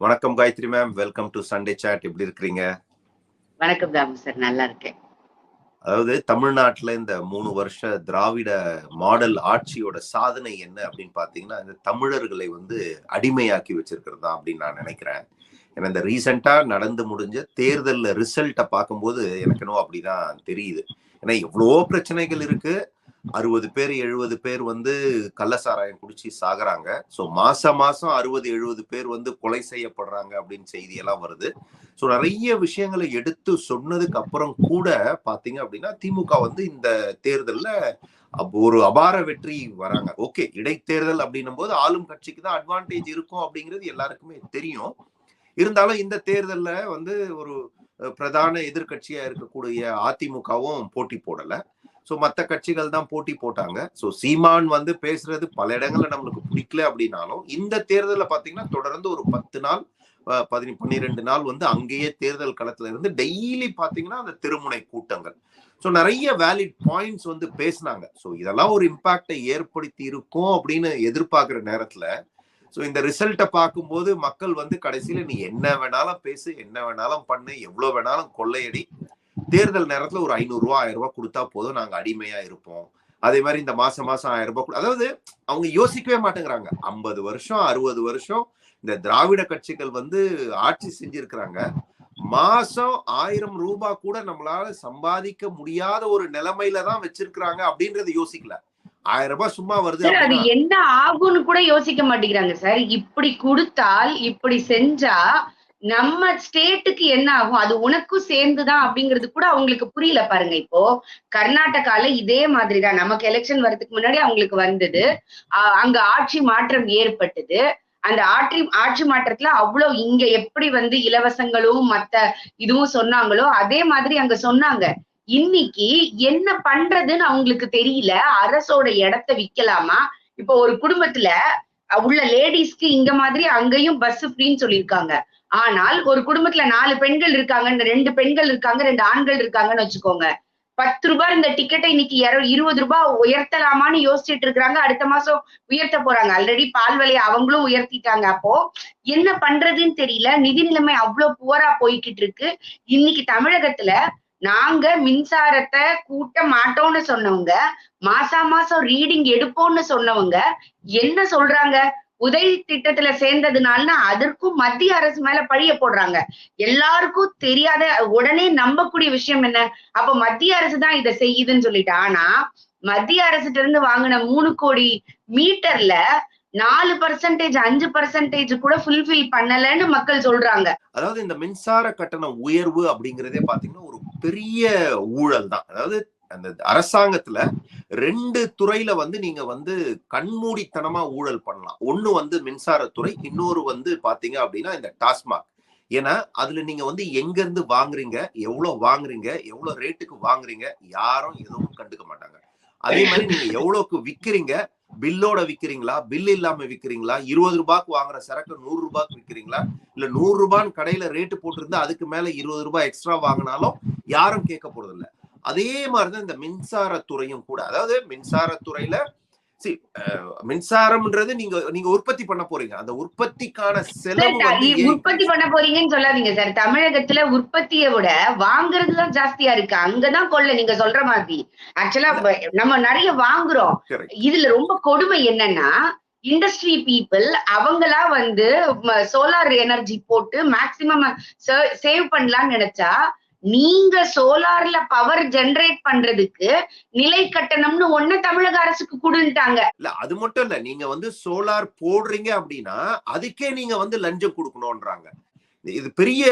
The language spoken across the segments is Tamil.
வணக்கம் Gayathri ma'am welcome to Sunday chat எப்படி இருக்கிறீங்க? வணக்கம் தாமு சார் நல்லா இருக்கேன். அதாவது தமிழ்நாட்டுல இந்த மூணு வருஷ திராவிட மாடல் ஆட்சியோட சாதனை என்ன அப்படின்னு பாத்தீங்கன்னா இந்த தமிழர்களை வந்து அடிமையாக்கி வச்சிருக்கிறது தான் அப்படின்னு நான் நினைக்கிறேன். ஏன்னா இந்த ரீசெண்டா நடந்து முடிஞ்ச தேர்தல்ல ரிசல்ட்டை பார்க்கும்போது எனக்கு என்னவோ அப்படிதான் தெரியுது. ஏன்னா எவ்வளவோ பிரச்சனைகள் இருக்கு. அறுபது பேர் எழுபது பேர் வந்து கள்ளசாராயம் குடிச்சு சாகுறாங்க. ஸோ மாசம் மாசம் அறுபது எழுபது பேர் வந்து கொலை செய்யப்படுறாங்க அப்படின்னு செய்தியெல்லாம் வருது. ஸோ நிறைய விஷயங்களை எடுத்து சொன்னதுக்கு அப்புறம் கூட பாத்தீங்க அப்படின்னா திமுக வந்து இந்த தேர்தல்ல ஒரு அபார வெற்றி வராங்க. ஓகே இடைத்தேர்தல் அப்படின்னும் போது ஆளும் கட்சிக்கு தான் அட்வான்டேஜ் இருக்கும் அப்படிங்கிறது எல்லாருக்குமே தெரியும். இருந்தாலும் இந்த தேர்தல்ல வந்து ஒரு பிரதான எதிர்க்கட்சியா இருக்கக்கூடிய அதிமுகவும் போட்டி போடலை. ஸோ மற்ற கட்சிகள் தான் போட்டி போட்டாங்க. ஸோ சீமான் வந்து பேசுறது பல இடங்கள்ல நம்மளுக்கு பிடிக்கல அப்படின்னாலும் இந்த தேர்தலில் பார்த்தீங்கன்னா தொடர்ந்து ஒரு பத்து நாள் பதினி பன்னிரெண்டு நாள் வந்து அங்கேயே தேர்தல் களத்துல இருந்து டெய்லி பார்த்தீங்கன்னா அந்த திருமுனை கூட்டங்கள். ஸோ நிறைய வேலிட் பாயிண்ட்ஸ் வந்து பேசினாங்க. ஸோ இதெல்லாம் ஒரு இம்பாக்டை ஏற்படுத்தி இருக்கும் அப்படின்னு எதிர்பார்க்குற நேரத்தில் ஸோ இந்த ரிசல்ட்டை பார்க்கும்போது மக்கள் வந்து கடைசியில் நீ என்ன வேணாலும் பேசு என்ன வேணாலும் பண்ணு எவ்வளோ வேணாலும் கொள்ளையடி தேர்தல் நேரத்துல ஒரு ஐநூறு ரூபா ஆயிரம் ரூபாய் கொடுத்தா போதும். நாங்க அடிமையா இருப்போம். அதே மாதிரி இந்த மாசம் மாசம் ஆயிரம் ரூபாய் அதாவது அவங்க யோசிக்கவே மாட்டேங்கிறாங்க. ஐம்பது வருஷம் அறுபது வருஷம் இந்த திராவிட கட்சிகள் வந்து ஆட்சி செஞ்சிருக்கிறாங்க. மாசம் ஆயிரம் ரூபாய் கூட நம்மளால சம்பாதிக்க முடியாத ஒரு நிலைமையில தான் வச்சிருக்கிறாங்க அப்படின்றத யோசிக்கல. ஆயிரம் ரூபாய் சும்மா வருது அது என்ன ஆகும்னு கூட யோசிக்க மாட்டேங்கிறாங்க சார். இப்படி கொடுத்தால் இப்படி செஞ்சா நம்ம ஸ்டேட்டுக்கு என்ன ஆகும்? அது உனக்கும் சேர்ந்துதான் அப்படிங்கிறது கூட அவங்களுக்கு புரியல பாருங்க. இப்போ கர்நாடகால இதே மாதிரிதான். நமக்கு எலெக்ஷன் வர்றதுக்கு முன்னாடி அவங்களுக்கு வந்தது. அங்க ஆட்சி மாற்றம் ஏற்பட்டது. அந்த ஆட்சி ஆட்சி மாற்றத்துல அவ்வளவு இங்க எப்படி வந்து இலவசங்களும் மத்த இதுவும் சொன்னாங்களோ அதே மாதிரி அங்க சொன்னாங்க. இன்னைக்கு என்ன பண்றதுன்னு அவங்களுக்கு தெரியல. அரசோட இடத்த விக்கலாமா? இப்போ ஒரு குடும்பத்துல உள்ள லேடிஸ்க்கு இங்க மாதிரி அங்கேயும் பஸ் ஃப்ரீன்னு சொல்லியிருக்காங்க. ஆனால் ஒரு குடும்பத்துல நாலு பெண்கள் இருக்காங்க ரெண்டு பெண்கள் இருக்காங்க ரெண்டு ஆண்கள் இருக்காங்கன்னு வச்சுக்கோங்க. பத்து ரூபாய் இந்த டிக்கெட்டை இன்னைக்கு இருபது ரூபாய் உயர்த்தலாமான்னு யோசிச்சுட்டு இருக்காங்க அடுத்த மாசம் உயர்த்த போறாங்க. ஆல்ரெடி பால் விலையை அவங்களும் உயர்த்திட்டாங்க. அப்போ என்ன பண்றதுன்னு தெரியல. நிதி நிலைமை அவ்வளவு புவரா போய்கிட்டு இருக்கு. இன்னைக்கு தமிழகத்துல நாங்க மின்சாரத்தை கூட்ட மாட்டோம்னு சொன்னவங்க மாசா மாசம் ரீடிங் எடுப்போம்னு சொன்னவங்க என்ன சொல்றாங்க? உதவி திட்டத்துல சேர்ந்ததுனால அதற்கும் மத்திய அரசு மேல பழிய போடுறாங்க. எல்லாருக்கும் தெரியாத உடனே நம்பக்கூடிய விஷயம் என்ன? அப்ப மத்திய அரசு தான் இதை செய்யுதுன்னு சொல்லிட்டு. ஆனா மத்திய அரசுட்ட இருந்து வாங்கின மூணு கோடி மீட்டர்ல நாலு பர்சன்டேஜ் அஞ்சு பர்சன்டேஜ் கூட ஃபுல்ஃபில் பண்ணலன்னு மக்கள் சொல்றாங்க. அதாவது இந்த மின்சார கட்டண உயர்வு அப்படிங்கறதே பாத்தீங்கன்னா ஒரு பெரிய ஊழல் தான் அதாவது அந்த அரசாங்கத்துல ரெண்டு துறையில வந்து நீங்க வந்து கண்மூடித்தனமா ஊழல் பண்ணலாம். ஒண்ணு வந்து மின்சாரத்துறை இன்னொரு வந்து பாத்தீங்க அப்படின்னா இந்த டாஸ்மாக். ஏன்னா அதுல நீங்க வந்து எங்க இருந்து வாங்குறீங்க எவ்வளவு வாங்குறீங்க எவ்வளவு ரேட்டுக்கு வாங்குறீங்க யாரும் எதுவும் கண்டுக்க மாட்டாங்க. அதே மாதிரி நீங்க எவ்வளவுக்கு விக்கிறீங்க பில்லோட விக்கிறீங்களா? பில் இல்லாம விக்கிறீங்களா? இருபது ரூபாய்க்கு வாங்குற சரக்கு நூறு ரூபாய்க்கு விக்கிறீங்களா? இல்ல நூறு ரூபான்னு கடையில ரேட்டு போட்டிருந்தா அதுக்கு மேல இருபது ரூபாய் எக்ஸ்ட்ரா வாங்கினாலும் யாரும் கேட்க போறது இல்லை அதே மாதிரிதான் இந்த மின்சாரத்துறையும் கூட. அதாவது மின்சாரத்துறையில see, அஹ், மின்சாரம்ன்றது நீங்க நீங்க உற்பத்தி பண்ண போறீங்க. அந்த உற்பத்திக்கான செலவு உற்பத்தி பண்ண போறீங்கன்னு சொல்லாதீங்க சார் தமிழகத்துல உற்பத்தியை விட வாங்குறதுதான் ஜாஸ்தியா இருக்கு. அங்கதான் கொள்ள நீங்க சொல்ற மாதிரி. ஆக்சுவலா நம்ம நிறைய வாங்குறோம். இதுல ரொம்ப கொடுமை என்னன்னா இண்டஸ்ட்ரி பீப்புள் அவங்களா வந்து சோலார் எனர்ஜி போட்டு மேக்சிமம் சேவ் பண்ணலாம்னு நினைச்சா நீங்க சோலார்ல பவர் ஜெனரேட் பண்றதுக்கு நிலை கட்டணம்னு ஒண்ணு தமிழக அரசுக்கு கொடுன்ட்டாங்க. இல்ல அது மட்டும் இல்ல. நீங்க வந்து சோலார் போடுறீங்க அப்படின்னா அதுக்கே நீங்க வந்து லஞ்சம் கொடுக்கணும்ன்றாங்க. இது பெரிய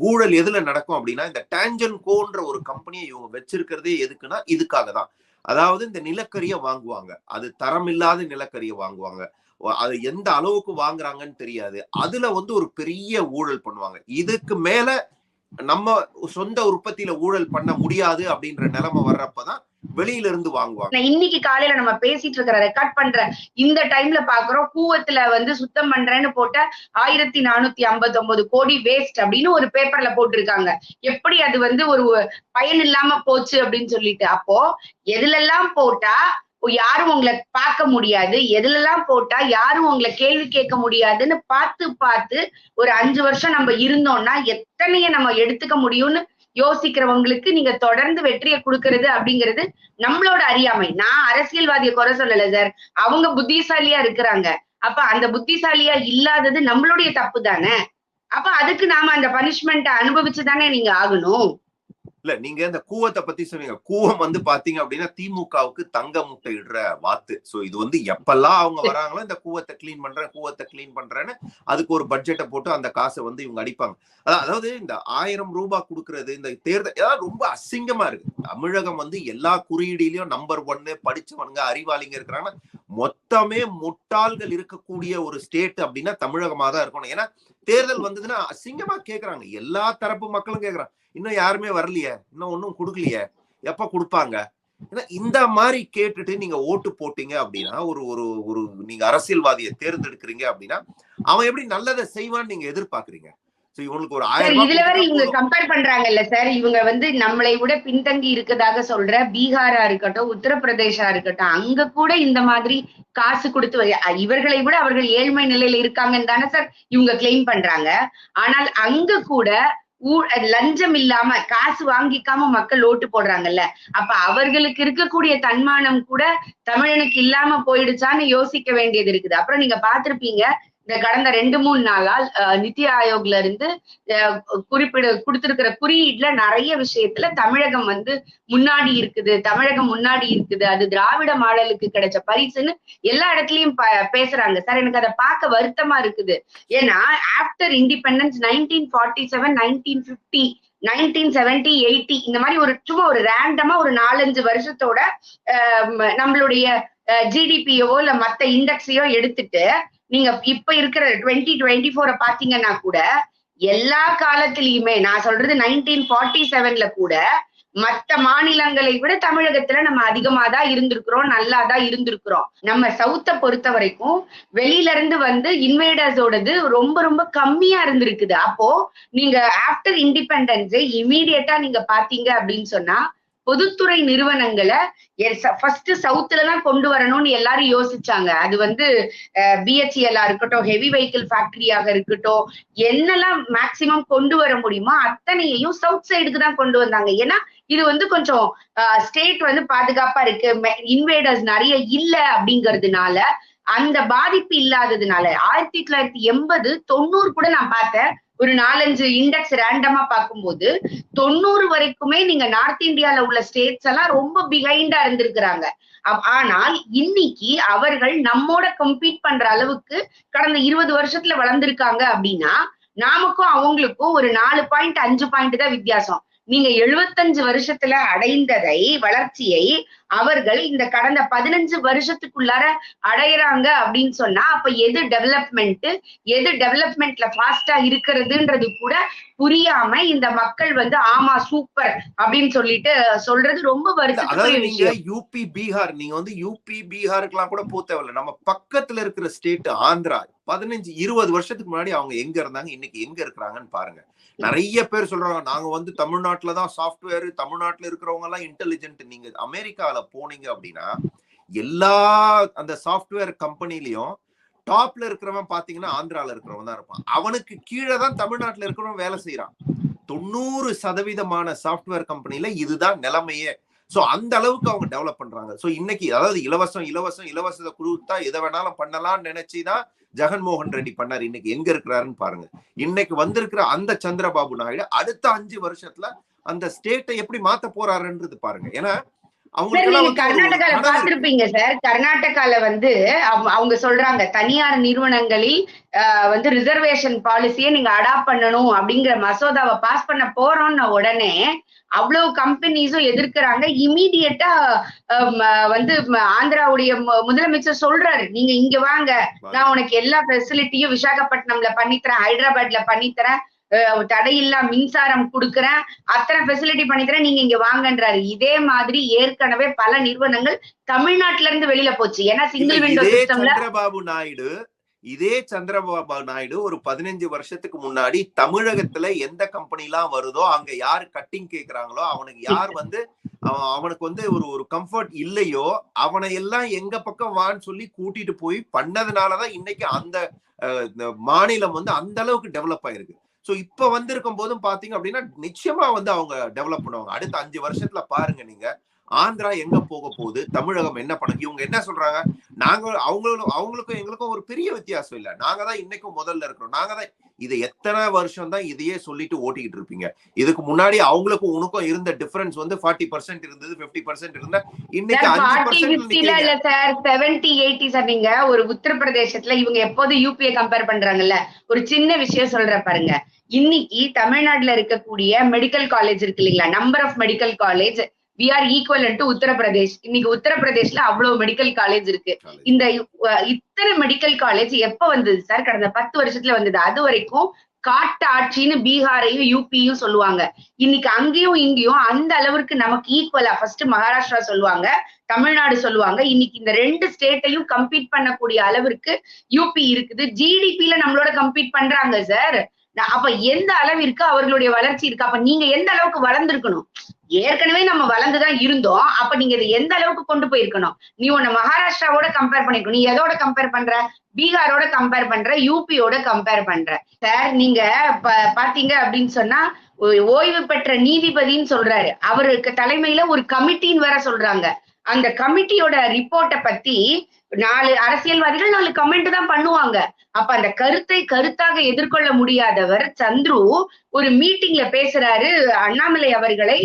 ஊழல் எதுல நடக்கும் அப்படின்னா இந்த டேஞ்சன் கோன்ற ஒரு கம்பெனியை இவங்க வச்சிருக்கிறதே எதுக்குன்னா இதுக்காக தான். அதாவது இந்த நிலக்கரியை வாங்குவாங்க. அது தரம் இல்லாத நிலக்கரியை வாங்குவாங்க. அது எந்த அளவுக்கு வாங்குறாங்கன்னு தெரியாது. அதுல வந்து ஒரு பெரிய ஊழல் பண்ணுவாங்க. இதுக்கு மேல நம்ம சொந்த உற்பத்தியில ஊழல் பண்ண முடியாது அப்படின்ற நிலைமை வர்றப்பதான் வெளியில இருந்து வாங்குவாங்க. நான் இன்னைக்கு காலையில நம்ம பேசிட்டு இருக்கிற ரெக்கார்ட் பண்ற இந்த டைம்ல பாக்குறோம் கூவத்துல வந்து சுத்தம் பண்றேன்னு போட்ட ஆயிரத்தி நானூத்தி ஐம்பத்தி ஒன்பது கோடி வேஸ்ட் அப்படின்னு ஒரு பேப்பர்ல போட்டிருக்காங்க. எப்படி அது வந்து ஒரு பயன் இல்லாம போச்சு அப்படின்னு சொல்லிட்டு. அப்போ எதுலெல்லாம் போட்டா யாரும் உங்களை பார்க்க முடியாது. எதுலெல்லாம் போட்டா யாரும் உங்களை கேள்வி கேட்க முடியாதுன்னு பார்த்து பார்த்து ஒரு அஞ்சு வருஷம் நம்ம இருந்தோம்னா எத்தனைய நம்ம எடுத்துக்க முடியும்னு யோசிக்கிறவங்களுக்கு நீங்க தொடர்ந்து வெற்றியை கொடுக்கறது அப்படிங்கிறது நம்மளோட அறியாமை. நான் அரசியல்வாதியை குறை சொல்லல சார். அவங்க புத்திசாலியா இருக்கிறாங்க. அப்ப அந்த புத்திசாலியா இல்லாதது நம்மளுடைய தப்பு தானே? அப்ப அதுக்கு நாம அந்த பனிஷ்மெண்ட்டை அனுபவிச்சு தானே நீங்க ஆகணும். இல்ல நீங்க இந்த கூவத்தை பத்தி சொன்னீங்க. கூவம் வந்து பாத்தீங்க அப்படின்னா திமுகவுக்கு தங்க முட்டை இடுற வாத்து. சோ இது வந்து எப்பெல்லாம் அவங்க வராங்களோ இந்த கூவத்தை கிளீன் பண்றேன் கூவத்தை கிளீன் பண்றேன்னு அதுக்கு ஒரு பட்ஜெட்டை போட்டு அந்த காசை வந்து இவங்க அடிப்பாங்க. அதாவது இந்த ஆயிரம் ரூபாய் கொடுக்கறது இந்த தேர்தல் ஏதாவது ரொம்ப அசிங்கமா இருக்கு. தமிழகம் வந்து எல்லா குறியீடிலையும் நம்பர் ஒன்னு படிச்சவனுங்க அறிவாளிங்க இருக்கிறாங்க. மொத்தமே முட்டாள்கள் இருக்கக்கூடிய ஒரு ஸ்டேட் அப்படின்னா தமிழகமா தான் இருக்கணும். ஏன்னா தேர்தல் வந்ததுன்னா அசிங்கமா கேக்குறாங்க. எல்லா தரப்பு மக்களும் கேக்குறாங்க. இன்னும் யாருமே வரலையே? இன்னும் ஒன்னும் கொடுக்கலையே? எப்ப கொடுப்பாங்க? ஏன்னா இந்த மாதிரி கேட்டுட்டு நீங்க ஓட்டு போட்டீங்க அப்படின்னா ஒரு ஒரு ஒரு நீங்க அரசியல்வாதியை தேர்ந்தெடுக்கிறீங்க அப்படின்னா அவன் எப்படி நல்லதை செய்வான்னு நீங்க எதிர்பார்க்கறீங்க? ஒரு ஆயிரம் இதுல வேற இவங்க. கம்பேர் பண்றாங்கல்ல சார்? இவங்க வந்து நம்மளை விட பின்தங்கி இருக்கதாக சொல்ற பீகாரா இருக்கட்டும் உத்தரப்பிரதேசா இருக்கட்டும் அங்க கூட இந்த மாதிரி காசு கொடுத்து இவர்களை விட அவர்கள் ஏழ்மை நிலையில இருக்காங்கன்னு தானே சார் இவங்க கிளைம் பண்றாங்க. ஆனால் அங்க கூட லஞ்சம் இல்லாம காசு வாங்கிக்காம மக்கள் ஓட்டு போடுறாங்கல்ல. அப்ப அவர்களுக்கு இருக்கக்கூடிய தன்மானம் கூட தமிழனுக்கு இல்லாம போயிடுச்சான்னு யோசிக்க வேண்டியது இருக்குது. அப்புறம் நீங்க பாத்திருப்பீங்க இந்த கடந்த ரெண்டு மூணு நாளால் அஹ், நித்தி ஆயோக்ல இருந்து அஹ், குறிப்பிட கொடுத்திருக்கிற குறியீடுல நிறைய விஷயத்துல தமிழகம் வந்து முன்னாடி இருக்குது. தமிழகம் முன்னாடி இருக்குது. அது திராவிட மாடலுக்கு கிடைச்ச பரிசுன்னு எல்லா இடத்துலயும் ப- பேசுறாங்க. சார் எனக்கு அதை பார்க்க வருத்தமா இருக்குது. ஏன்னா after independence nineteen forty seven nineteen fifty nineteen seventy eighty இந்த மாதிரி ஒரு சும்மா ஒரு ரேண்டமா ஒரு நாலஞ்சு வருஷத்தோட நம்மளுடைய ஜிடிபியோ இல்ல மத்த இண்டெக்ஸையோ எடுத்துட்டு நீங்க இப்ப இருக்கிற டுவெண்ட்டி டுவெண்ட்டி ஃபோரை பாத்தீங்கன்னா கூட எல்லா காலத்திலயுமே நான் சொல்றது நைன்டீன் ஃபார்ட்டி செவன்ல கூட மத்த மாநிலங்களை விட தமிழகத்துல நம்ம அதிகமா தான் இருந்திருக்கிறோம் நல்லா தான் இருந்திருக்கிறோம். நம்ம சவுத்த பொறுத்த வரைக்கும் வெளியில இருந்து வந்து இன்வேடர்ஸோடது ரொம்ப ரொம்ப கம்மியா இருந்திருக்குது. அப்போ நீங்க ஆஃப்டர் இண்டிபெண்டன்ஸ் இமீடியட்டா நீங்க பாத்தீங்க அப்படின்னு சொன்னா பொதுத்துறை நிறுவனங்களை ஃபர்ஸ்ட் சவுத்துல தான் கொண்டு வரணும்னு எல்லாரும் யோசிச்சாங்க. அது வந்து பிஹெச்இஎல்லா இருக்கட்டும் ஹெவி வெஹிக்கிள் ஃபேக்டரியாக இருக்கட்டும் என்னெல்லாம் மேக்சிமம் கொண்டு வர முடியுமோ அத்தனையையும் சவுத் சைடுக்கு தான் கொண்டு வந்தாங்க. ஏன்னா இது வந்து கொஞ்சம் ஸ்டேட் வந்து பாதுகாப்பா இருக்கு. இன்வேடர்ஸ் நிறைய இல்ல அப்படிங்கறதுனால அந்த பாதிப்பு இல்லாததுனால ஆயிரத்தி தொள்ளாயிரத்தி எண்பது தொண்ணூறு கூட நான் பார்த்தேன். ஒரு நாலஞ்சு இண்டெக்ஸ் ரேண்டமா பார்க்கும்போது தொண்ணூறு வரைக்குமே நீங்க நார்த் இந்தியால உள்ள ஸ்டேட்ஸ் எல்லாம் ரொம்ப பிஹைண்டா இருந்திருக்கிறாங்க. அப்- ஆனால் இன்னைக்கு அவர்கள் நம்மோட கம்பீட் பண்ற அளவுக்கு கடந்த இருபது வருஷத்துல வளர்ந்திருக்காங்க அப்படின்னா நாமக்கும் அவங்களுக்கும் ஒரு நாலு பாயிண்ட் அஞ்சு பாயிண்ட் தான் வித்தியாசம். நீங்க எழுபத்தஞ்சு வருஷத்துல அடைந்ததை வளர்ச்சியை அவர்கள் இந்த கடந்த பதினஞ்சு வருஷத்துக்குள்ளார அடையறாங்க அப்படின்னு சொன்னா அப்ப எது டெவலப்மெண்ட் எது டெவலப்மெண்ட்ல ஃபாஸ்டா இருக்கிறதுன்றது கூட புரியாம இந்த மக்கள் வந்து ஆமா சூப்பர் அப்படின்னு சொல்லிட்டு சொல்றது ரொம்ப விஷயம். யூபி பீகார் நீங்க வந்து யூபி பீகாருக்கெல்லாம் கூட போக தேவையில்ல. நம்ம பக்கத்துல இருக்கிற ஸ்டேட் ஆந்திரா பதினஞ்சு இருபது வருஷத்துக்கு முன்னாடி அவங்க எங்க இருந்தாங்க இன்னைக்கு எங்க இருக்கிறாங்கன்னு பாருங்க. நிறைய பேர் சொல்றாங்க நாங்க வந்து தமிழ்நாட்டுல தான் சாஃப்ட்வேர் தமிழ்நாட்டுல இருக்கிறவங்க எல்லாம் இன்டெலிஜென்ட் நீங்க. அமெரிக்கால போனீங்க அப்படின்னா எல்லா அந்த சாஃப்ட்வேர் கம்பெனிலயும் டாப்ல இருக்கிறவன் பாத்தீங்கன்னா ஆந்திரால இருக்கிறவன் தான் இருப்பான். அவனுக்கு கீழே தான் தமிழ்நாட்டுல இருக்கிறவன் வேலை செய்யறான் தொண்ணூறு சதவீதமான சாஃப்ட்வேர் கம்பெனில இதுதான் நிலைமையே. சோ அந்த அளவுக்கு அவங்க டெவலப் பண்றாங்க. சோ இன்னைக்கு அதாவது இலவசம் இலவசம் இலவசத்தை கொடுத்தா எதை வேணாலும் பண்ணலாம்னு நினைச்சுதான் ஜெகன்மோகன் ரெட்டி பண்ணாரு. இன்னைக்கு எங்க இருக்கிறாருன்னு பாருங்க. இன்னைக்கு வந்திருக்கிற அந்த சந்திரபாபு நாயுடு அடுத்த அஞ்சு வருஷத்துல அந்த ஸ்டேட்டை எப்படி மாத்த போறாருன்றது பாருங்க. ஏன்னா கர்நாடகால பார்த்திருப்பீங்க சார். கர்நாடகால வந்து அவங்க- சொல்றாங்க தனியார் நிறுவனங்களில் வந்து ரிசர்வேஷன் பாலிசியை நீங்க அடாப்ட் பண்ணணும் அப்படிங்கிற மசோதாவை பாஸ் பண்ண போறோம்னு உடனே அவ்வளவு கம்பெனிஸும் எதிர்க்கிறாங்க. இமீடியட்டா வந்து ஆந்திராவுடைய முதலமைச்சர் சொல்றாரு நீங்க இங்க வாங்க. நான் உனக்கு எல்லா ஃபெசிலிட்டியும் விசாகப்பட்டினம்ல பண்ணித்தரேன் ஹைதராபாத்ல பண்ணித்தரேன். தடையில்லா மின்சாரம் கொடுக்கறேன் அத்தனை ஃபெசிலிட்டி பண்ணித்தரேன் நீங்க இங்க வாங்கன்றாரு. இதே மாதிரி ஏற்கனவே பல நிறுவனங்கள் தமிழ்நாட்டுல இருந்து வெளியில போச்சு. ஏன்னா சிங்கிள் விண்டோ சிஸ்டம்ல சந்திரபாபு நாயுடு இதே சந்திரபாபு நாயுடு ஒரு பதினஞ்சு வருஷத்துக்கு முன்னாடி தமிழகத்துல எந்த கம்பெனி எல்லாம் வருதோ அங்க யார் கட்டிங் கேக்குறாங்களோ அவனுக்கு யார் வந்து அவன் அவனுக்கு வந்து ஒரு ஒரு கம்ஃபர்ட் இல்லையோ அவனை எல்லாம் எங்க பக்கம் வான்னு சொல்லி கூட்டிட்டு போய் பண்ணதுனாலதான் இன்னைக்கு அந்த மாநிலம் வந்து அந்த அளவுக்கு டெவலப் ஆயிருக்கு. சோ இப்ப வந்திருக்கும் போதும் பாத்தீங்க அப்படின்னா நிச்சயமா வந்து அவங்க டெவலப் பண்ணுவாங்க. அடுத்த அஞ்சு வருஷத்துல பாருங்க நீங்க. ஆந்திரா எங்க போக போகுது? தமிழகம் என்ன பண்ண இவங்க என்ன சொல்றாங்க? நாங்க அவங்களும் அவங்களுக்கும் எங்களுக்கும் ஒரு பெரிய வித்தியாசம் இல்ல. நாங்க தான் இன்னைக்கும் முதல்ல இருக்கிறோம். நாங்க தான் இது எத்தனை வருஷம் தான் இதையே சொல்லிட்டு ஓட்டிக்கிட்டு இருப்பீங்க. இதுக்கு முன்னாடி அவங்களுக்கும் உனக்கும் இருந்த டிஃபரன்ஸ் வந்து ஃபார்ட்டி பர்சன்ட் இருந்தது பிப்டி பர்சன்ட் இருந்தா. இன்னைக்கு அஞ்சு சார் செவன்டி எயிட்டி சார் நீங்க ஒரு உத்தரப்பிரதேசத்துல இவங்க எப்போதும் யூபிஐ கம்பேர் பண்றாங்கல்ல? ஒரு சின்ன விஷயம் சொல்ற பாருங்க. இன்னைக்கு தமிழ்நாட்டுல இருக்கக்கூடிய மெடிக்கல் காலேஜ் இருக்கு இல்லைங்களா? Number of medical college we are equal to Uttar Pradesh இன்னைக்கு உத்தரப்பிரதேஷ்ல அவ்வளவு மெடிக்கல் காலேஜ் இருக்கு. இந்த இத்தனை மெடிக்கல் காலேஜ் எப்ப வந்தது சார் கடந்த பத்து வருஷத்துல வந்தது. அது வரைக்கும் காட்டு ஆட்சின்னு பீகாரையும் யூபியும் சொல்லுவாங்க. இன்னைக்கு அங்கேயும் இங்கேயும் அந்த அளவுக்கு நமக்கு ஈக்குவலா ஃபர்ஸ்ட் மகாராஷ்டிரா சொல்லுவாங்க தமிழ்நாடு சொல்லுவாங்க. இன்னைக்கு இந்த ரெண்டு ஸ்டேட்டையும் கம்பீட் பண்ணக்கூடிய அளவிற்கு யூபி இருக்குது. ஜிடிபில நம்மளோட கம்பீட் பண்றாங்க சார் அப்ப எந்த அளவிற்கு அவர்களுடைய வளர்ச்சி இருக்கு? அப்ப நீங்க எந்த அளவுக்கு வளர்ந்துருக்கணும்? ஏற்கனவே நம்ம வளர்ந்துதான் இருந்தோம். அப்ப நீங்க இதை எந்த அளவுக்கு கொண்டு போயிருக்கணும்? நீ உன்னை மகாராஷ்டிராவோட கம்பேர் பண்ணிருக்கணும் நீ எதோட கம்பேர் பண்ற? பீகாரோட கம்பேர் பண்ற யூபியோட கம்பேர் பண்ற. சார் நீங்க பாத்தீங்க அப்படின்னு சொன்னா ஓ- ஓய்வு பெற்ற நீதிபதின்னு சொல்றாரு. அவருக்கு தலைமையில ஒரு கமிட்டின்னு வேற சொல்றாங்க. அந்த கமிட்டியோட ரிப்போர்ட்டை பத்தி நாலு அரசியல்வாதிகள் நாலு கமெண்ட் தான் பண்ணுவாங்க. அப்ப அந்த கருத்தை கருத்தாக எதிர்கொள்ள முடியாதவர் சந்துரு ஒரு மீட்டிங்ல பேசுறாரு. அண்ணாமலை அவர்களை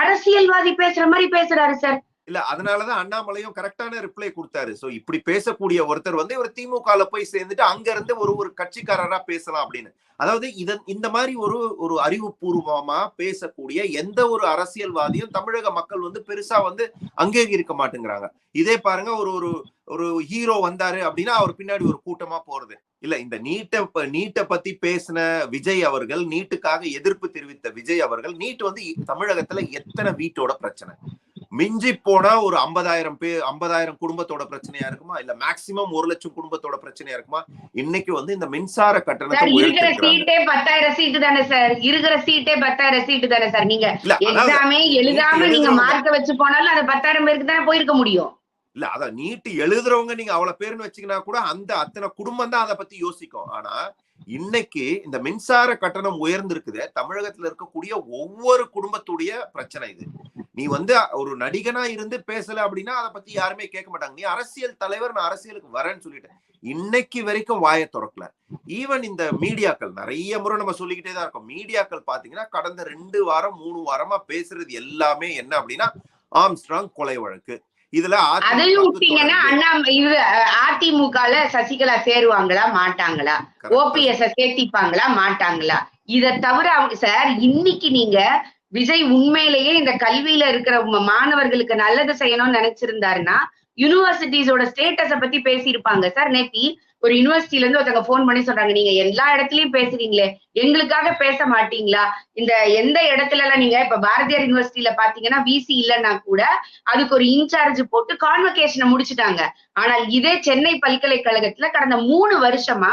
அரசியல்வாதி பேசுற மாதிரி பேசுறாரு சார். இல்ல அதனாலதான் அண்ணாமலையும் கரெக்டான ரிப்ளை கொடுத்தாரு. சோ இப்படி பேசக்கூடிய ஒருத்தர் வந்து இவர் திமுகல போய் சேர்ந்துட்டு அங்க இருந்து ஒரு ஒரு கட்சிக்காரரா பேசலாம் அப்படின்னு. அதாவது இதன் இந்த மாதிரி ஒரு ஒரு அறிவுபூர்வமா பேசக்கூடிய எந்த ஒரு அரசியல்வாதியும் தமிழக மக்கள் வந்து பெருசா வந்து அங்கீகரிக்க மாட்டேங்கிறாங்க. இதே பாருங்க ஒரு ஒரு ஒரு ஹீரோ வந்தாரு அப்படின்னா அவர் பின்னாடி ஒரு கூட்டமா போறது. இல்ல இந்த நீட்டை நீட்டை பத்தி பேசின விஜய் அவர்கள் நீட்டுக்காக எதிர்ப்பு தெரிவித்த விஜய் அவர்கள் நீட் வந்து தமிழகத்துல எத்தனை வீட்டோட பிரச்சனை? மிஞ்சி போனா ஒரு ஐம்பதாயிரம் பேர் ஐம்பதாயிரம் குடும்பத்தோட பிரச்சனையா இருக்குமா? இல்ல மேக்சிமம் ஒரு லட்சம் குடும்பத்தோட பிரச்சனையா இருக்குமா? இன்னைக்கு வந்து இந்த மின்சார கட்டணத்தை இருக்கிற சீட்டே பத்தாயிரம் சீட்டு தானே சார்? இருக்கிற சீட்டே பத்தாயிரம் சீட்டு தானே சார்? நீங்க எக்ஸாமே எழுதாம நீங்க மார்க்க வச்சு போனாலும் அந்த பத்தாயிரம் பேருக்கு தானே போயிருக்க முடியும். இல்ல அதான் நீட்டு எழுதுறவங்க நீங்க அவ்வளவு பேர்னு வச்சீங்கன்னா கூட அந்த அத்தனை குடும்பம் தான் அதை பத்தி யோசிக்கும். ஆனா இன்னைக்கு இந்த மின்சார கட்டணம் உயர்ந்திருக்குது. தமிழகத்துல இருக்கக்கூடிய ஒவ்வொரு குடும்பத்துடைய பிரச்சனை இது. நீ வந்து ஒரு நடிகனா இருந்து பேசல அப்படின்னா அதை பத்தி யாருமே கேட்க மாட்டாங்க. நீ அரசியல் தலைவர் நான் அரசியலுக்கு வரேன்னு சொல்லிட்டேன். இன்னைக்கு வரைக்கும் வாயை திறக்கல. ஈவன் இந்த மீடியாக்கள் நிறைய முறை நம்ம சொல்லிக்கிட்டே தான் இருக்கோம். மீடியாக்கள் பாத்தீங்கன்னா கடந்த ரெண்டு வாரம் மூணு வாரமா பேசுறது எல்லாமே என்ன அப்படின்னா ஆம்ஸ்ட்ராங் கொலை வழக்கு. இதுல அதையும் விட்டீங்கன்னா அண்ணா இது அதிமுகல சசிகலா சேருவாங்களா மாட்டாங்களா. ஓபிஎஸ் சேர்த்திப்பாங்களா மாட்டாங்களா? இத தவிர அவங்க சார் இன்னைக்கு நீங்க விஜய் உண்மையிலேயே இந்த கல்வியில இருக்கிற மாணவர்களுக்கு நல்லது செய்யணும்னு நினைச்சிருந்தாருன்னா யூனிவர்சிட்டிஸோட ஸ்டேட்டஸ பத்தி பேசியிருப்பாங்க. சார் நேத்தி ஒரு யூனிவர்சிட்டில இருந்து ஒருத்தங்க ஃபோன் பண்ணி சொல்றாங்க நீங்க எல்லா இடத்துலயும் பேசுறீங்களே எங்களுக்காக பேச மாட்டீங்களா? இந்த எந்த இடத்துல எல்லாம் நீங்க இப்ப பாரதியார் யூனிவர்சிட்டியில பாத்தீங்கன்னா விசி இல்லைன்னா கூட அதுக்கு ஒரு இன்சார்ஜ் போட்டு கான்வகேஷனை முடிச்சுட்டாங்க. ஆனால் இதே சென்னை பல்கலைக்கழகத்துல கடந்த மூணு வருஷமா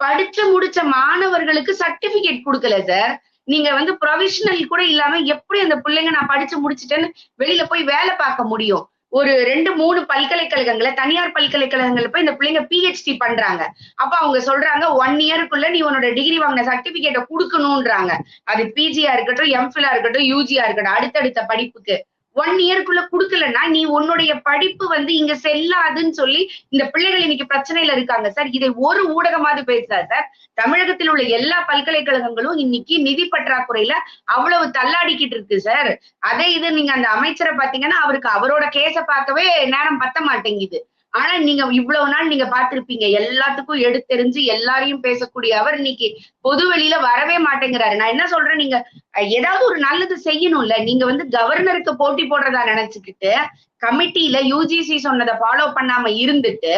படிச்சு முடிச்ச மாணவர்களுக்கு சர்டிபிகேட் கொடுக்கல சார். நீங்க வந்து ப்ரொவிஷனல் கூட இல்லாம எப்படி அந்த பிள்ளைங்க நான் படிச்சு முடிச்சிட்டேன்னு வெளியில போய் வேலை பார்க்க முடியும்? ஒரு ரெண்டு மூணு பல்கலைக்கழகங்களை தனியார் பல்கலைக்கழகங்கள்ல போய் இந்த பிள்ளைங்க பிஹெச்டி பண்றாங்க. அப்ப அவங்க சொல்றாங்க ஒன் இயருக்குள்ள நீ உன்னோட டிகிரி வாங்கின சர்டிபிகேட்டை கொடுக்கணும்ன்றாங்க. அது பிஜியா இருக்கட்டும் எம்ஃபிலா இருக்கட்டும் யூஜியா இருக்கட்டும் அடுத்தடுத்த படிப்புக்கு. ஒன் இயர்க்குள்ள குடுக்கலன்னா நீ உன்னுடைய படிப்பு வந்து இங்க செல்லாதுன்னு சொல்லி இந்த பிள்ளைகள் இன்னைக்கு பிரச்சனையில இருக்காங்க. சார் இதை ஒரு ஊடகமாவது பேசுதா சார்? தமிழகத்தில் உள்ள எல்லா பல்கலைக்கழகங்களும் இன்னைக்கு நிதி பற்றாக்குறையில அவ்வளவு தள்ளாடிக்கிட்டு இருக்கு சார். அதே இது நீங்க அந்த அமைச்சரை பாத்தீங்கன்னா அவருக்கு அவரோட கேஸ பார்க்கவே நேரம் பத்த மாட்டேங்குது. ஆனா நீங்க இவ்வளவு நாள் நீங்க பாத்திருப்பீங்க எல்லாத்துக்கும் எடுத்தெறிஞ்சு எல்லாரையும் பேசக்கூடிய அவர் இன்னைக்கு பொது வெளியில வரவே மாட்டேங்கிறாரு. நான் என்ன சொல்றேன் நீங்க ஏதாவது ஒரு நல்லது செய்யணும்ல. நீங்க வந்து கவர்னருக்கு போட்டி போடுறதா நினைச்சுக்கிட்டு கமிட்டியில யூஜிசி சொன்னதை ஃபாலோ பண்ணாம இருந்துட்டு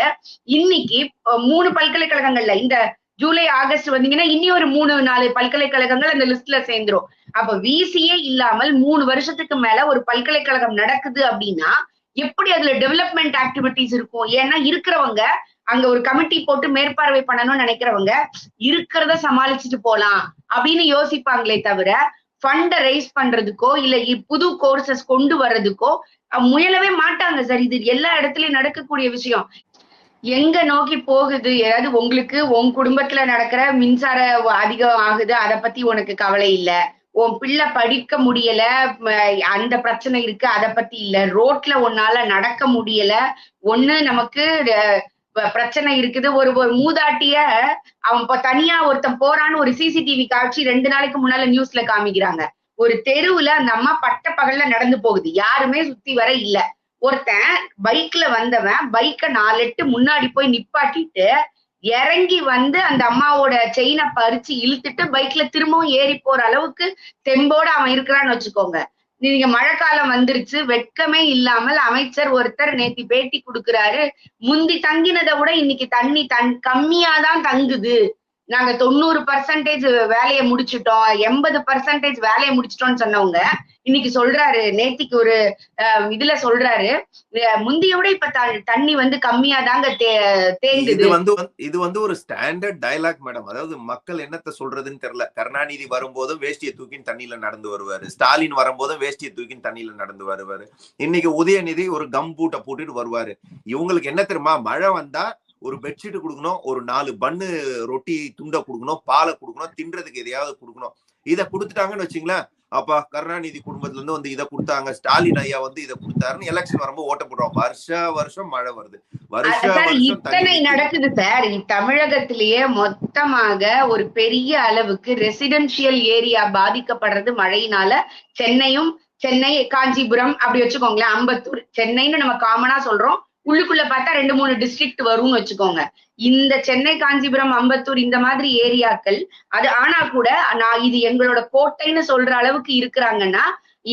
இன்னைக்கு மூணு பல்கலைக்கழகங்கள்ல இந்த ஜூலை ஆகஸ்ட் வந்தீங்கன்னா இனி ஒரு மூணு நாலு பல்கலைக்கழகங்கள் அந்த லிஸ்ட்ல சேர்ந்துரும். அப்ப விசியே இல்லாமல் மூணு வருஷத்துக்கு மேல ஒரு பல்கலைக்கழகம் நடக்குது அப்படின்னா எப்படி அதுல டெவலப்மெண்ட் ஆக்டிவிட்டிஸ் இருக்கும்? ஏன்னா இருக்கிறவங்க அங்க ஒரு கமிட்டி போட்டு மேற்பார்வை பண்ணணும்னு நினைக்கிறவங்க இருக்கிறத சமாளிச்சுட்டு போலாம் அப்படின்னு யோசிப்பாங்களே தவிர ஃபண்டை ரைஸ் பண்றதுக்கோ இல்ல புது கோர்சஸ் கொண்டு வர்றதுக்கோ முயலவே மாட்டாங்க சார் இது எல்லா இடத்துலயும் நடக்கக்கூடிய விஷயம். எங்க நோக்கி போகுது? ஏதாவது உங்களுக்கு உன் குடும்பத்துல நடக்கிற மின்சார அதிகம் ஆகுது அத பத்தி உனக்கு கவலை இல்ல. உன் பிள்ளை படிக்க முடியல அந்த பிரச்சனை இருக்கு அதை பத்தி இல்ல. ரோட்ல உன்னால நடக்க முடியல. ஒண்ணு நமக்கு பிரச்சனை இருக்குது. ஒரு ஒரு மூதாட்டிய அவன் இப்ப தனியா ஒருத்தன் போறான்னு ஒரு சிசிடிவி காட்சி ரெண்டு நாளைக்கு முன்னால நியூஸ்ல காமிக்கிறாங்க. ஒரு தெருவுல அந்த அம்மா பட்ட பகல்ல நடந்து போகுது. யாருமே சுத்தி வர இல்ல. ஒருத்தன் பைக்ல வந்தவன் பைக்க நாலு எட்டு முன்னாடி போய் நிப்பாட்டிட்டு இறங்கி வந்து அந்த அம்மாவோட செயினை பறிச்சு இழுத்துட்டு பைக்ல திரும்பவும் ஏறி போற அளவுக்கு தெம்போட அவன் இருக்கிறான்னு வச்சுக்கோங்க. நீங்க மழைக்காலம் வந்துருச்சு. வெட்கமே இல்லாமல் அமைச்சர் ஒருத்தர் நேத்தி பேட்டி கொடுக்கிறாரு. முந்தி தங்கினதை விட இன்னைக்கு தண்ணி தன் கம்மியா தான் தங்குது. நாங்க தொண்ணூறு பர்சன்டேஜ் வேலையை முடிச்சிட்டோம். எண்பது பர்சன்டேஜ் வேலையை முடிச்சிட்டோம்னு சொன்னவங்க இன்னைக்கு சொல்றாரு நேத்திக்கு ஒரு அஹ், இதுல சொல்றாரு முந்தைய விட இப்ப த- தண்ணி வந்து கம்மியா தாங்க தே- இது தேங்குது வந்து இது வந்து ஒரு ஸ்டாண்டர்ட் டயலாக் மேடம் அதாவது மக்கள் என்னத்த சொல்றதுன்னு தெரியல. கருணாநிதி வரும்போதும் வேஷ்டியை தூக்கின்னு தண்ணியில நடந்து வருவாரு. ஸ்டாலின் வரும்போதும் வேஷ்டியை தூக்கின்னு தண்ணியில நடந்து வருவாரு. இன்னைக்கு உதயநிதி ஒரு கம் பூட்டை போட்டுட்டு வருவாரு. இவங்களுக்கு என்ன தெரியுமா? மழை வந்தா ஒரு பெட்ஷீட் கொடுக்கணும் ஒரு நாலு பன்னு ரொட்டி துண்டை கொடுக்கணும் பாலை கொடுக்கணும் தின்றதுக்கு எதையாவது கொடுக்கணும். இதை கொடுத்துட்டாங்கன்னு வச்சுங்களேன் அப்பா கருணாநிதி குடும்பத்துல இருந்து வந்து இதை கொடுத்தாங்க ஸ்டாலின் ஐயா வந்து இதை கொடுத்தாருன்னு எலெக்ஷன் வரும்போது ஓட்ட போடுறோம். வருஷ வருஷம் மழை வருது. இத்தனை நடக்குது சார் தமிழகத்திலேயே மொத்தமாக ஒரு பெரிய அளவுக்கு ரெசிடென்ஷியல் ஏரியா பாதிக்கப்படுறது மழையினால சென்னையும் சென்னை காஞ்சிபுரம் அப்படி வச்சுக்கோங்களேன் அம்பத்தூர் சென்னைன்னு நம்ம காமனா சொல்றோம். உள்ளுக்குள்ள பார்த்தா ரெண்டு மூணு டிஸ்ட்ரிக்ட் வரும்னு வச்சுக்கோங்க. இந்த சென்னை காஞ்சிபுரம் அம்பத்தூர் இந்த மாதிரி ஏரியாக்கள் அது ஆனா கூட நான் இது எங்களோட கோட்டைன்னு சொல்ற அளவுக்கு இருக்கிறாங்கன்னா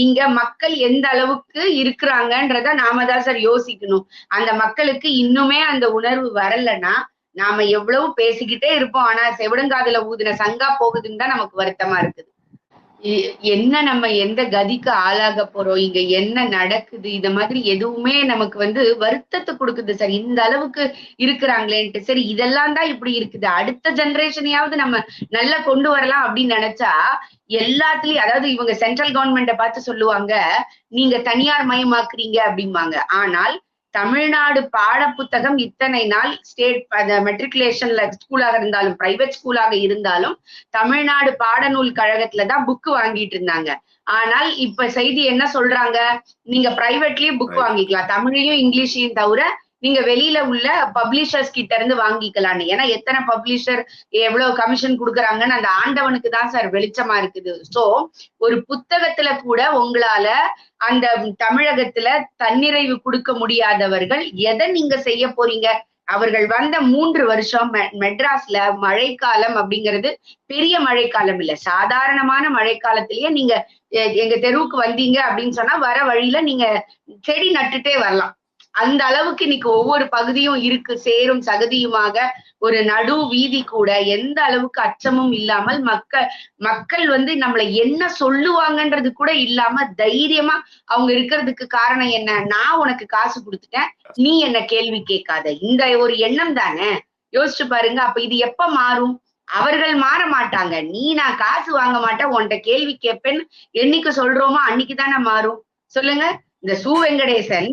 இங்க மக்கள் எந்த அளவுக்கு இருக்கிறாங்கன்றத நாம தான் சார் யோசிக்கணும். அந்த மக்களுக்கு இன்னுமே அந்த உணர்வு வரலன்னா நாம எவ்வளவு பேசிக்கிட்டே இருப்போம். ஆனா செவிடங்காதுல ஊதின சங்கா போகுதுன்னு தான் நமக்கு வருத்தமா இருக்குது. என்ன நம்ம எந்த கதிக்கு ஆளாக போறோம் இங்க என்ன நடக்குது இந்த மாதிரி எதுவுமே நமக்கு வந்து வருத்தத்தை கொடுக்குது. சார் இந்த அளவுக்கு இருக்கிறாங்களேன்ட்டு. சரி இதெல்லாம் தான் இப்படி இருக்குது. அடுத்த ஜெனரேஷனையாவது நம்ம நல்லா கொண்டு வரலாம் அப்படின்னு நினைச்சா எல்லாத்துலயும் அதாவது இவங்க சென்ட்ரல் கவர்மெண்ட்டை பார்த்து சொல்லுவாங்க நீங்க தனியார் மயமாக்குறீங்க அப்படிம்பாங்க. ஆனால் தமிழ்நாடு பாடப்புத்தகம் இத்தனை நாள் ஸ்டேட் மெட்ரிகுலேஷன்ல ஸ்கூலாக இருந்தாலும் பிரைவேட் ஸ்கூலாக இருந்தாலும் தமிழ்நாடு பாடநூல் கழகத்துல தான் புக் வாங்கிட்டு இருந்தாங்க. ஆனால் இப்ப செய்தி என்ன சொல்றாங்க? நீங்க பிரைவேட்லயே புக். வாங்கிக்கலாம். தமிழையும் இங்கிலீஷையும் தவிர நீங்க வெளியில உள்ள பப்ளிஷர்ஸ் கிட்ட இருந்து வாங்கிக்கலாம்னு ஏன்னா எத்தனை பப்ளிஷர் எவ்வளவு கமிஷன் கொடுக்குறாங்கன்னு அந்த ஆண்டவனுக்கு தான் சார் வெளிச்சமா இருக்குது. சோ ஒரு புத்தகத்துல கூட உங்களால அந்த தமிழகத்துல தன்னிறைவு கொடுக்க முடியாதவர்கள் எதை நீங்க செய்ய போறீங்க? அவர்கள் வந்த மூன்று வருஷம் மெ- மெட்ராஸ்ல மழைக்காலம் அப்படிங்கிறது பெரிய மழைக்காலம் இல்ல. சாதாரணமான மழைக்காலத்திலேயே நீங்க எ- எங்க தெருவுக்கு வந்தீங்க அப்படின்னு சொன்னா வர வழியில நீங்க செடி நட்டுட்டே வரலாம். அந்த அளவுக்கு இன்னைக்கு ஒவ்வொரு பகுதியும் இருக்கு சேரும் சகதியுமாக ஒரு நடு வீதி கூட எந்த அளவுக்கு அச்சமும் இல்லாமல் மக்கள் மக்கள் வந்து நம்மளை என்ன சொல்லுவாங்கன்றது கூட இல்லாம தைரியமா அவங்க இருக்கிறதுக்கு காரணம் என்ன? நான் உனக்கு காசு கொடுத்துட்டேன் நீ என்ன கேள்வி கேட்காத. இந்த ஒரு எண்ணம் தானே? யோசிச்சு பாருங்க அப்ப இது எப்ப மாறும்? அவர்கள் மாற மாட்டாங்க. நீ நான் காசு வாங்க மாட்டேன் உன்கிட்ட கேள்வி கேட்பேன்னு என்னைக்கு சொல்றோமோ அன்னைக்குதானே மாறும். சொல்லுங்க. இந்த சு வெங்கடேசன்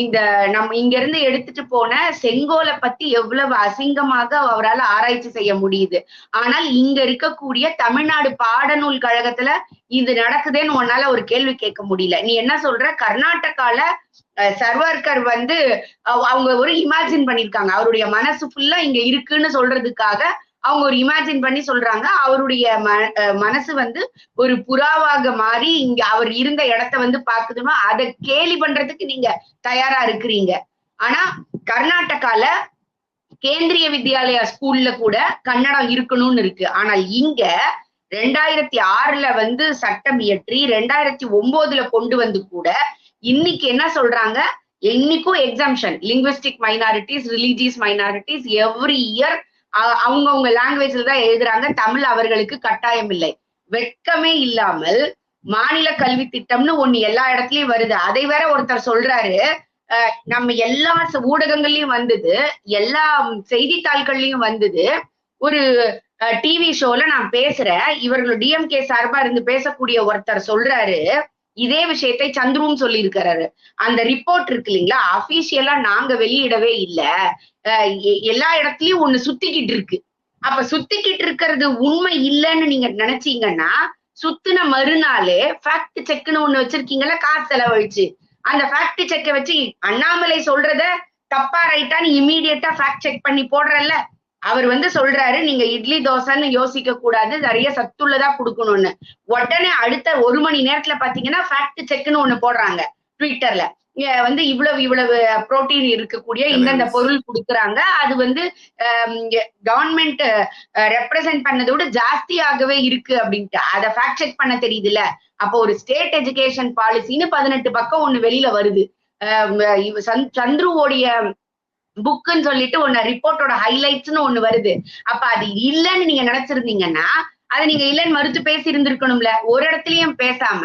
இந்த நம் இங்க இருந்து எடுத்துட்டு போன செங்கோலை பத்தி எவ்வளவு அசிங்கமாக அவரால் ஆராய்ச்சி செய்ய முடியுது. ஆனால் இங்க இருக்கக்கூடிய தமிழ்நாடு பாடநூல் கழகத்துல இது நடக்குதேன்னு உன்னால ஒரு கேள்வி கேட்க முடியல. நீ என்ன சொல்ற? கர்நாடகால சர்வர்கர் வந்து அவங்க ஒரு இமேஜின் பண்ணிருக்காங்க. அவருடைய மனசு ஃபுல்லா இங்க இருக்குன்னு சொல்றதுக்காக அவங்க ஒரு இமேஜின் பண்ணி சொல்றாங்க. அவருடைய ம மனசு வந்து ஒரு புறாவாக மாறி இங்க அவர் இருந்த இடத்த வந்து பாக்குதுன்னா அதை கேலி பண்றதுக்கு நீங்க தயாரா இருக்கிறீங்க. ஆனா கர்நாடகால கேந்திரிய வித்யாலயா ஸ்கூல்ல கூட கன்னடம் இருக்கணும்னு இருக்கு. ஆனால் இங்க ரெண்டாயிரத்தி ஆறுல வந்து சட்டம் இயற்றி ரெண்டாயிரத்தி ஒன்பதுல கொண்டு வந்து கூட இன்னைக்கு என்ன சொல்றாங்க? இன்னைக்கும் exemption linguistic minorities religious minorities every year அவங்கவுங்க லாங்குவேஜ்ல தான் எழுதுறாங்க. தமிழ் அவர்களுக்கு கட்டாயம் இல்லை. வெட்கமே இல்லாமல் மாநில கல்வி திட்டம்னு ஒண்ணு எல்லா இடத்துலயும் வருது. அதை வேற ஒருத்தர் சொல்றாரு. நம்ம எல்லா ஊடகங்கள்லயும் வந்தது. எல்லா செய்தித்தாள்கள்லயும் வந்தது. ஒரு டிவி ஷோல நான் பேசுறேன். இவர்கள் டிஎம்கே சார்பா இருந்து பேசக்கூடிய ஒருத்தர் சொல்றாரு. இதே விஷயத்தை சந்துருவும் சொல்லியிருக்கிறாரு. அந்த ரிப்போர்ட் இருக்கு இல்லைங்களா? அபிஷியலா நாங்க வெளியிடவே இல்ல. எ- எல்லா இடத்துலயும் ஒண்ணு சுத்திக்கிட்டு இருக்கு. அப்ப சுத்திக்கிட்டு இருக்கிறது உண்மை இல்லைன்னு நீங்க நினைச்சீங்கன்னா சுத்தின மறுநாளே ஃபேக்ட் செக்னு ஒண்ணு வச்சிருக்கீங்கல்ல காசு செலவழிச்சு. அந்த ஃபேக்ட் செக்கை வச்சு அண்ணாமலை சொல்றத தப்பா ரைட்டான்னு இமீடியட்டா ஃபேக்ட் செக் பண்ணி போடுறல்ல. அவர் வந்து சொல்றாரு நீங்க இட்லி தோசைன்னு யோசிக்க கூடாது நிறைய சத்துள்ளதா கொடுக்கணும்னு. உடனே அடுத்த ஒரு மணி நேரத்துல பாத்தீங்கன்னா ஃபேக்ட் செக்னு ஒண்ணு போடுறாங்க ட்விட்டர்ல இங்க வந்து இவ்வளவு இவ்வளவு புரோட்டீன் இருக்கக்கூடிய இந்தந்த பொருள் கொடுக்குறாங்க. அது வந்து கவர்மெண்ட் ரெப்ரசென்ட் பண்ணதை விட ஜாஸ்தியாகவே இருக்கு அப்படின்ட்டு. அதை ஃபேக்ட் செக் பண்ண தெரியுதுல்ல. அப்போ ஒரு ஸ்டேட் எஜுகேஷன் பாலிசின்னு பதினெட்டு பக்கம் ஒண்ணு வெளியில வருது. சந்த்- சந்துருவோடைய புக்குன்னு சொல்லிட்டு ஒண்ணு ரிப்போர்ட்டோட ஹைலைட்ஸ்னு ஒண்ணு வருது. அப்ப அது இல்லைன்னு நீங்க நினைச்சிருந்தீங்கன்னா அதை நீங்க இல்லைன்னு மறுத்து பேசி இருந்திருக்கணும்ல ஒரு இடத்துலயும் பேசாம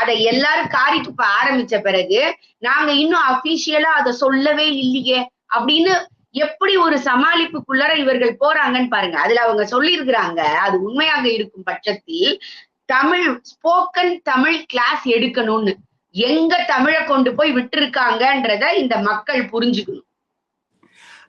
அதை எல்லாரும் காரி துப்ப ஆரம்பிச்ச பிறகு நாங்க இன்னும் அபிஷியலா அதை சொல்லவே இல்லையே அப்படின்னு எப்படி ஒரு சமாளிப்புக்குள்ளர இவர்கள் போறாங்கன்னு பாருங்க. அதுல அவங்க சொல்லியிருக்கிறாங்க அது உண்மையாக இருக்கும் பட்சத்தில் தமிழ் ஸ்போக்கன் தமிழ் கிளாஸ் எடுக்கணும்னு. எங்க தமிழை கொண்டு போய் விட்டுருக்காங்கன்றத இந்த மக்கள் புரிஞ்சுக்கணும்.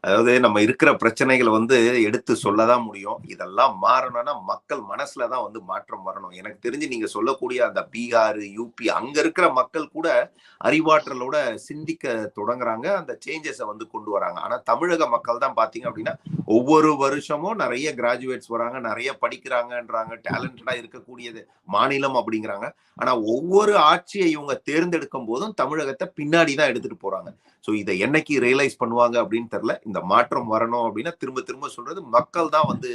அதாவது நம்ம இருக்கிற பிரச்சனைகளை வந்து எடுத்து சொல்லதான் முடியும். இதெல்லாம் மாறணும்னா மக்கள் மனசுலதான் வந்து மாற்றம் வரணும். எனக்கு தெரிஞ்சு நீங்க சொல்லக்கூடிய அந்த பீகார் யூபி அங்க இருக்கிற மக்கள் கூட அறிவாற்றலோட சிந்திக்க தொடங்குறாங்க. அந்த சேஞ்சஸை வந்து கொண்டு வராங்க. ஆனா தமிழக மக்கள் தான் பாத்தீங்க அப்படின்னா ஒவ்வொரு வருஷமும் நிறைய கிராஜுவேட்ஸ் வராங்க. நிறைய படிக்கிறாங்கன்றாங்க. டேலண்டடா இருக்கக்கூடியது மாநிலம் அப்படிங்கிறாங்க. ஆனா ஒவ்வொரு ஆட்சியை இவங்க தேர்ந்தெடுக்கும் போதும் தமிழகத்தை பின்னாடி தான் எடுத்துட்டு போறாங்க. ஸோ இதை என்னைக்கு ரியலைஸ் பண்ணுவாங்க அப்படின்னு தெரியல. இந்த மாற்றம் வரணும் அப்படின்னா திரும்ப திரும்ப சொல்றது மக்கள் தான் வந்து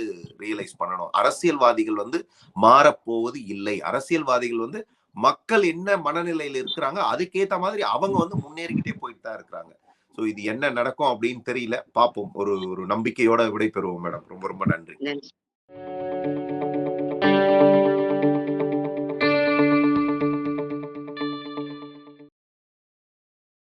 ரியலைஸ் பண்ணணும். அரசியல்வாதிகள் வந்து மாறப்போவது இல்லை. அரசியல்வாதிகள் வந்து மக்கள் என்ன மனநிலையில இருக்கிறாங்க அதுக்கேத்த மாதிரி அவங்க வந்து முன்னேறிக்கிட்டே போயிட்டு தான் இருக்கிறாங்க. ஸோ இது என்ன நடக்கும் அப்படின்னு தெரியல. பார்ப்போம். ஒரு ஒரு நம்பிக்கையோட விடைபெறுவோம் மேடம். ரொம்ப ரொம்ப நன்றி. நன்றி.